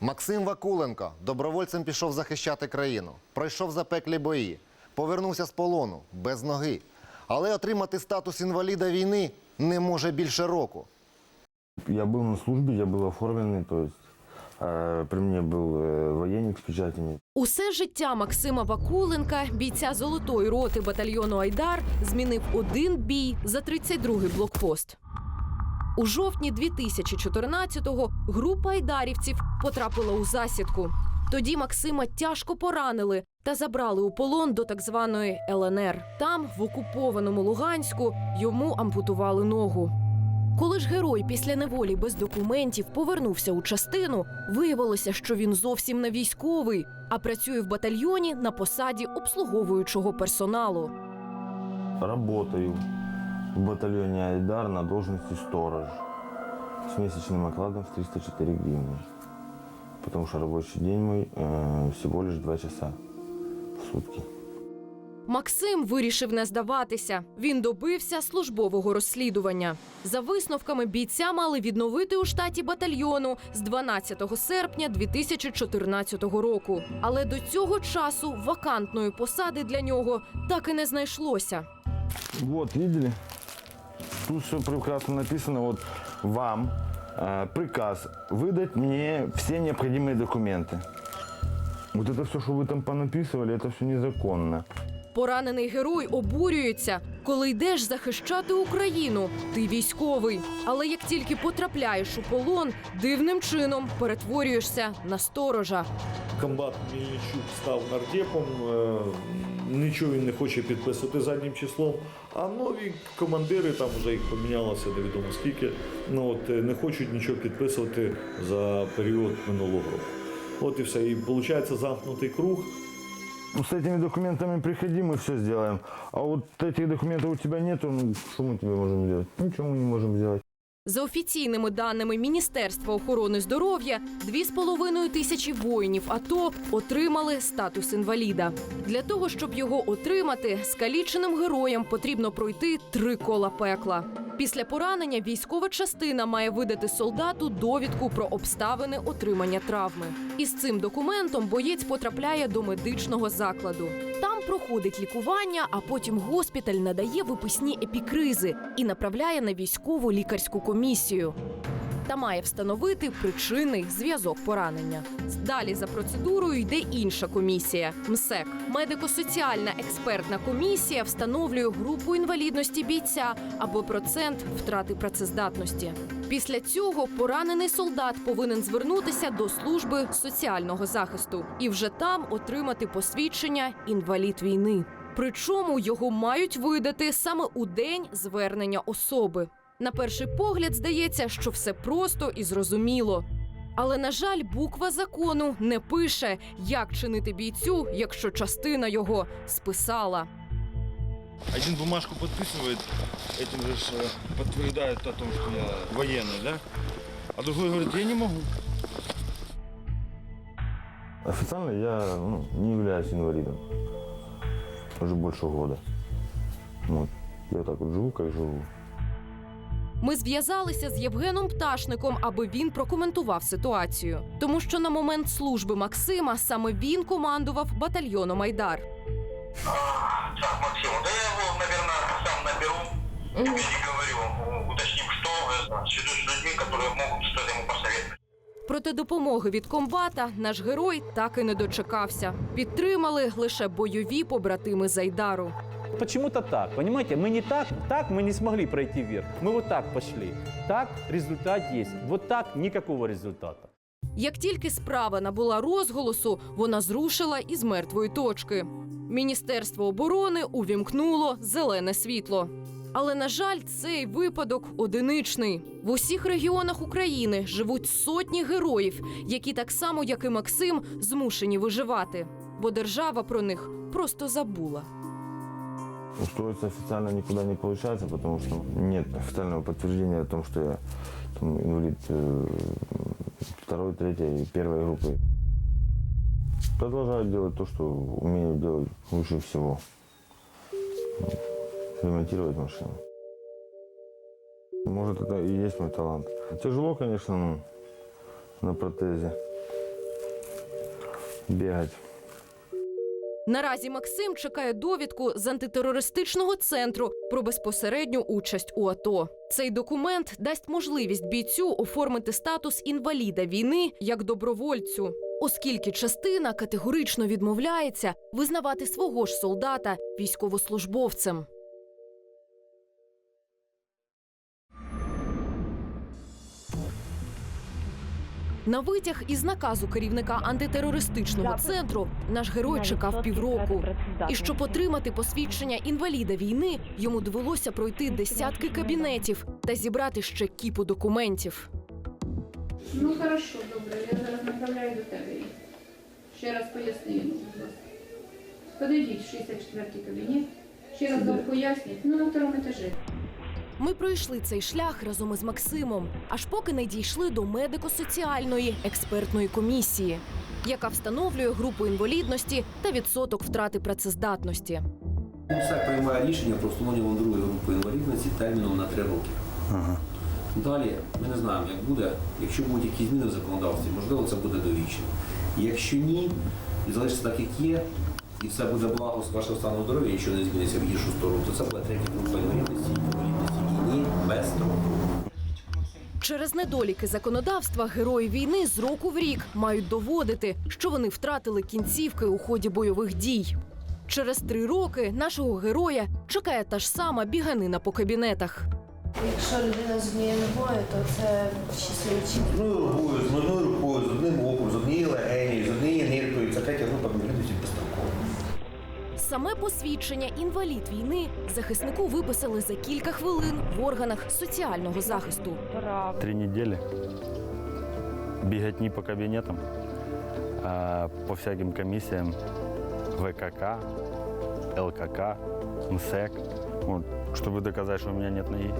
Максим Вакуленко добровольцем пішов захищати країну, пройшов запеклі бої, повернувся з полону без ноги. Але отримати статус інваліда війни не може більше року. Я был на службе, я был оформленный, то есть э, при мне был э, военник с печатями. Усе життя Максима Вакуленка, бійця золотої роти батальйону Айдар, змінив один бій за 32-й блокпост. У жовтні 2014-го група айдарівців потрапила у засідку. Тоді Максима тяжко поранили та забрали у полон до так званої ЛНР. Там, в окупованому Луганську, йому ампутували ногу. Коли ж герой після неволі без документів повернувся у частину, виявилося, що він зовсім не військовий, а працює в батальйоні на посаді обслуговуючого персоналу. Работаю в батальоне Айдар на должности сторож с месячным окладом в 304 гривны. Потому что рабочий день мой э, всего лишь 2 часа в сутки. Максим вирішив не здаватися. Він добився службового розслідування. За висновками бійця мали відновити у штаті батальйону з 12 серпня 2014 року. Але до цього часу вакантної посади для нього так і не знайшлося. Вот, видели? Тут все прекрасно написано. Вот вам э, приказ выдать мне все необходимые документы. Вот это все, что вы там понаписывали, это все незаконно. Поранений герой обурюється, коли йдеш захищати Україну. Ти військовий. Але як тільки потрапляєш у полон, дивним чином перетворюєшся на сторожа. Комбат Мельничук став нардепом, е, нічого він не хоче підписувати заднім числом. А нові командири, там вже їх помінялося невідомо скільки, ну от е, не хочуть нічого підписувати за період минулого року. От і все. І виходить замкнутий круг. Ну, С этими документами приходи, мы все сделаем. А вот этих документов у тебя нету, ну что мы тебе можем сделать? Ничего мы не можем сделать. За офіційними даними Міністерства охорони здоров'я, 2,5 тисячі воїнів АТО отримали статус інваліда. Для того, щоб його отримати, скаліченим героям потрібно пройти три кола пекла. Після поранення військова частина має видати солдату довідку про обставини отримання травми. І з цим документом боєць потрапляє до медичного закладу. Проходить лікування, а потім госпіталь надає виписні епікризи і направляє на військову лікарську комісію. Та має встановити причинний зв'язок поранення. Далі за процедурою йде інша комісія МСЕК. Медико-соціальна експертна комісія встановлює групу інвалідності бійця або процент втрати працездатності. Після цього поранений солдат повинен звернутися до служби соціального захисту і вже там отримати посвідчення інвалід війни. Причому його мають видати саме у день звернення особи. На перший погляд здається, що все просто і зрозуміло. Але, на жаль, буква закону не пише, як чинити бійцю, якщо частина його списала. Один бумажку подписывает, этим же ж, э, подтверждает о том, что я военный, да? А другой говорит, я не могу. Официально я ну, не являюсь инвалидом. Уже больше года. Вот. Я так вот живу, как живу. Ми зв'язалися з Євгеном Пташником, аби він прокоментував ситуацію. Тому що на момент служби Максима саме він командував батальйоном Айдар. Так, Максим, да я его, наверное, сам наберу и переговорю, уточним, что э, свяжусь с людьми, которые могут что-то ему посоветовать. Проте допомоги від комбата наш герой так і не дочекався. Підтримали лише бойові побратими з Айдару. Почему-то так, понимаете? Мы не так, так мы не смогли пройти вверх. Мы вот так пошли. Так результат есть. Вот так никакого результата. Як тільки справа набула розголосу, вона зрушила із мертвої точки. Міністерство оборони увімкнуло зелене світло. Але на жаль, цей випадок одиничний. В усіх регіонах України живуть сотні героїв, які так само, як і Максим, змушені виживати, бо держава про них просто забула. Устроиться официально никуда не получается, потому что нет официального подтверждения о том, я там, инвалид э, второй, третьей и группы. Продолжаю делать то, что умею делать лучше всего. Ремонтировать машину. Может, это и есть мой талант. Тяжело, конечно, на протезе. бегать. Наразі Максим чекає довідку з антитерористичного центру про безпосередню участь у АТО. Цей документ дасть можливість бійцю оформити статус інваліда війни як добровольцю, оскільки частина категорично відмовляється визнавати свого ж солдата військовослужбовцем. На витяг із наказу керівника антитерористичного центру наш герой чекав півроку. І щоб отримати посвідчення інваліда війни, йому довелося пройти десятки кабінетів та зібрати ще кіпу документів. Ну хорошо, добре, я зараз направляю до тебе. Ще раз поясни йому, будь ласка. Подойдіть в 64-й кабінет, ще раз вам поясніть, ну на второму етажі. Ми пройшли цей шлях разом із Максимом, аж поки не дійшли до медико-соціальної експертної комісії, яка встановлює групу інвалідності та відсоток втрати працездатності. МСЕК приймає рішення про встановлення другої групи інвалідності терміном на три роки. Далі ми не знаємо, як буде. Якщо будуть якісь зміни в законодавстві, можливо, це буде довічно. Якщо ні, і залишиться так, як є, і все буде благо з вашого стану здоров'я, якщо не зміниться в гіршу сторону, то це буде третя група інвалідності, без строку. Через недоліки законодавства герої війни з року в рік мають доводити, що вони втратили кінцівки у ході бойових дій. Через три роки нашого героя чекає та ж сама біганина по кабінетах. Якщо людина з однією ногою, то це щасливчик. з одною рукою, з одною рукою, з одним Саме посвідчення інвалід війни захиснику виписали за кілька хвилин в органах соціального захисту. Три неділі бігатні по кабінетам, по всяким комісіям ВКК, ЛКК, МСЕК, щоб доказати, що у мене нет ноги.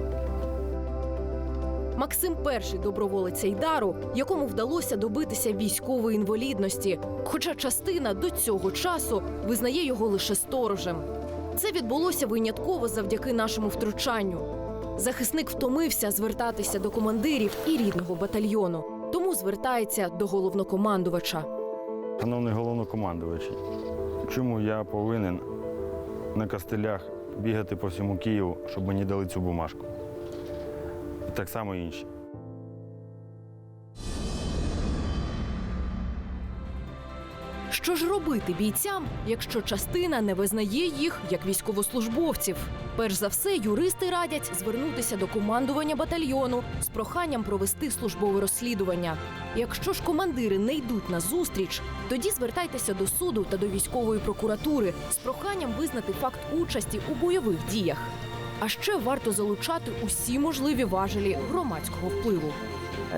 Максим перший доброволець Айдару, якому вдалося добитися військової інвалідності, хоча частина до цього часу визнає його лише сторожем. Це відбулося винятково завдяки нашому втручанню. Захисник втомився звертатися до командирів і рідного батальйону, тому звертається до головнокомандувача. Шановний головнокомандувач, чому я повинен на костелях бігати по всьому Києву, щоб мені дали цю бумажку? І так само інші. Що ж робити бійцям, якщо частина не визнає їх як військовослужбовців? Перш за все, юристи радять звернутися до командування батальйону з проханням провести службове розслідування. Якщо ж командири не йдуть на зустріч, тоді звертайтеся до суду та до військової прокуратури з проханням визнати факт участі у бойових діях. А ще варто залучати усі можливі важелі громадського впливу.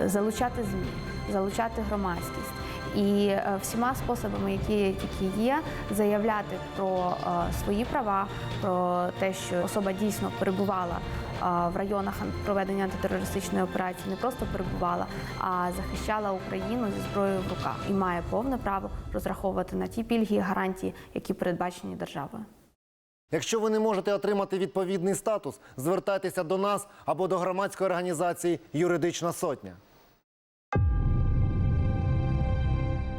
Залучати ЗМІ, залучати громадськість. І е, всіма способами, які, які є, заявляти про е, свої права, про те, що особа дійсно перебувала е, в районах проведення антитерористичної операції, не просто перебувала, а захищала Україну зі зброєю в руках і має повне право розраховувати на ті пільги і гарантії, які передбачені державою. Якщо ви не можете отримати відповідний статус, звертайтеся до нас або до громадської організації Юридична сотня.